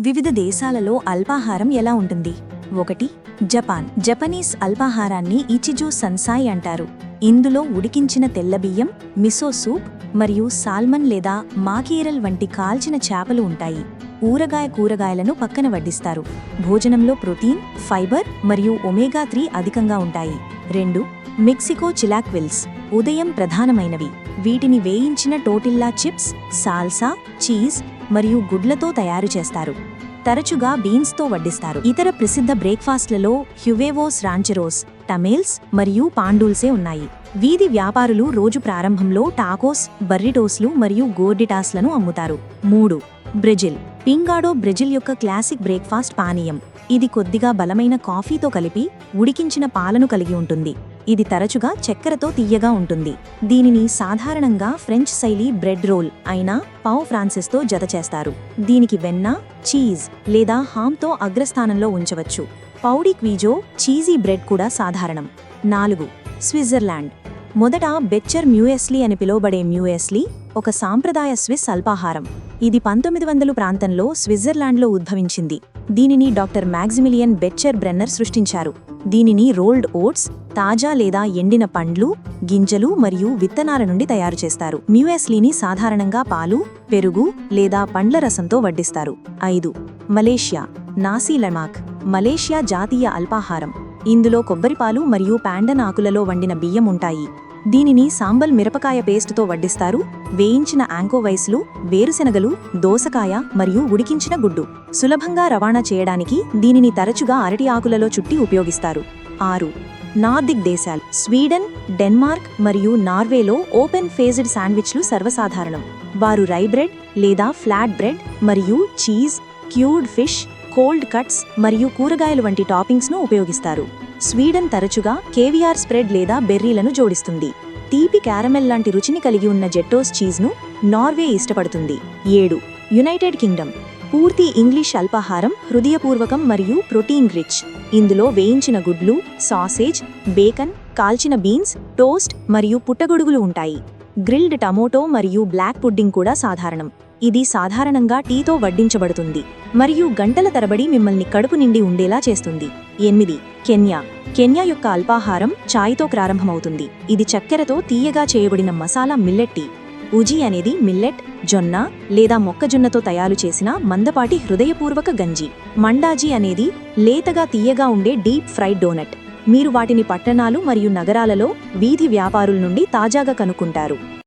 వివిధ దేశాలలో అల్పాహారం ఎలా ఉంటుంది? ఒకటి జపాన్. జపనీస్ అల్పాహారాన్ని ఇచిజో సన్సాయ్ అంటారు. ఇందులో ఉడికించిన తెల్ల బియ్యం మిసో సూప్ మరియు సాల్మన్ లేదా మాకీరల్ వంటి కాల్చిన చేపలు ఉంటాయి. ఊరగాయ కూరగాయలను పక్కన వడ్డిస్తారు. భోజనంలో ప్రోటీన్ ఫైబర్ మరియు ఒమేగా త్రీ అధికంగా ఉంటాయి. రెండు మెక్సికో చిలాక్విల్స్ ఉదయం ప్రధానమైనవి. వీటిని వేయించిన టోటిల్లా చిప్స్ సాల్సా చీజ్ మరియు గుడ్లతో తయారు చేస్తారు. తరచుగా బీన్స్తో వడ్డిస్తారు. ఇతర ప్రసిద్ధ బ్రేక్ఫాస్ట్లలో హ్యువేవోస్ రాంచెరోస్ టమేల్స్ మరియు పాండూల్సే ఉన్నాయి. వీధి వ్యాపారులు రోజు ప్రారంభంలో టాకోస్ బర్రిటోస్లు మరియు గోర్డిటాస్లను అమ్ముతారు. మూడు బ్రెజిల్. పింగాడో బ్రెజిల్ యొక్క క్లాసిక్ బ్రేక్ఫాస్ట్ పానీయం. ఇది కొద్దిగా బలమైన కాఫీతో కలిపి ఉడికించిన పాలను కలిగి ఉంటుంది. ఇది తరచుగా చక్కెరతో తీయగా ఉంటుంది. దీనిని సాధారణంగా ఫ్రెంచ్ శైలి బ్రెడ్ రోల్ అయిన పావ్ ఫ్రాన్సిస్తో జతచేస్తారు దీనికి వెన్న చీజ్ లేదా హామ్తో అగ్రస్థానంలో ఉంచవచ్చు. పౌడీ క్వీజో చీజీ బ్రెడ్ కూడా సాధారణం. నాలుగు స్విట్జర్లాండ్. మొదట బెచ్చర్ మ్యూఎస్లీ అని పిలువబడే మ్యూఎస్లీ ఒక సాంప్రదాయ స్విస్ అల్పాహారం. ఇది పంతొమ్మిది వందలు ప్రాంతంలో స్విట్జర్లాండ్లో ఉద్భవించింది. దీనిని డాక్టర్ మ్యాగ్జిమిలియన్ బెచ్చర్ బ్రెన్నర్ సృష్టించారు. దీనిని రోల్డ్ ఓట్స్ తాజా లేదా ఎండిన పండ్లు గింజలు మరియు విత్తనాల నుండి తయారు చేస్తారు. మ్యూఎస్లీని సాధారణంగా పాలు పెరుగు లేదా పండ్ల రసంతో వడ్డిస్తారు. ఐదు. మలేషియా నాసీ లమాక్ మలేషియా జాతీయ అల్పాహారం. ఇందులో కొబ్బరిపాలు మరియు పాండన్ ఆకులలో వండిన బియ్యం ఉంటాయి. దీనిని సాంబల్ మిరపకాయ పేస్టుతో వడ్డిస్తారు. వేయించిన యాంకోవైస్లు వేరుశెనగలు దోసకాయ మరియు ఉడికించిన గుడ్డు. సులభంగా రవాణా చేయడానికి దీనిని తరచుగా అరటి ఆకులలో చుట్టి ఉపయోగిస్తారు. ఆరు. నార్దిక్ దేశాలు. స్వీడన్ డెన్మార్క్ మరియు నార్వేలో ఓపెన్ ఫేజ్డ్ శాండ్విచ్లు సర్వసాధారణం. వారు రై బ్రెడ్ లేదా ఫ్లాట్ బ్రెడ్ మరియు cheese cured fish cold cuts మరియు కూరగాయలు వంటి టాపింగ్స్ను ఉపయోగిస్తారు. స్వీడన్ తరచుగా కేవీఆర్ స్ప్రెడ్ లేదా బెర్రీలను జోడిస్తుంది. తీపి క్యారమెల్ లాంటి రుచిని కలిగి ఉన్న జెట్టోస్ చీజ్ను నార్వే ఇష్టపడుతుంది. ఏడు యునైటెడ్ కింగ్డమ్. పూర్తి ఇంగ్లీష్ అల్పాహారం హృదయపూర్వకం మరియు ప్రోటీన్ రిచ్. ఇందులో వేయించిన గుడ్లు సాసేజ్ బేకన్ కాల్చిన బీన్స్ టోస్ట్ మరియు పుట్టగొడుగులు ఉంటాయి. గ్రిల్డ్ టమోటో మరియు బ్లాక్ పుడ్డింగ్ కూడా సాధారణం. ఇది సాధారణంగా టీతో వడ్డించబడుతుంది మరియు గంటల తరబడి మిమ్మల్ని కడుపు నిండి ఉండేలా చేస్తుంది. ఎనిమిది కెన్యా. కెన్యా యొక్క అల్పాహారం చాయ్తో ప్రారంభమవుతుంది. ఇది చక్కెరతో తీయగా చేయబడిన మసాలా మిల్లెట్ టీ. ఉజీ అనేది మిల్లెట్ జొన్న లేదా మొక్కజొన్నతో తయారు చేసిన మందపాటి హృదయపూర్వక గంజి. మండాజీ అనేది లేతగా తీయగా ఉండే డీప్ ఫ్రైడ్ డోనట్. మీరు వాటిని పట్టణాలు మరియు నగరాలలో వీధి వ్యాపారుల నుండి తాజాగా కనుక్కుంటారు.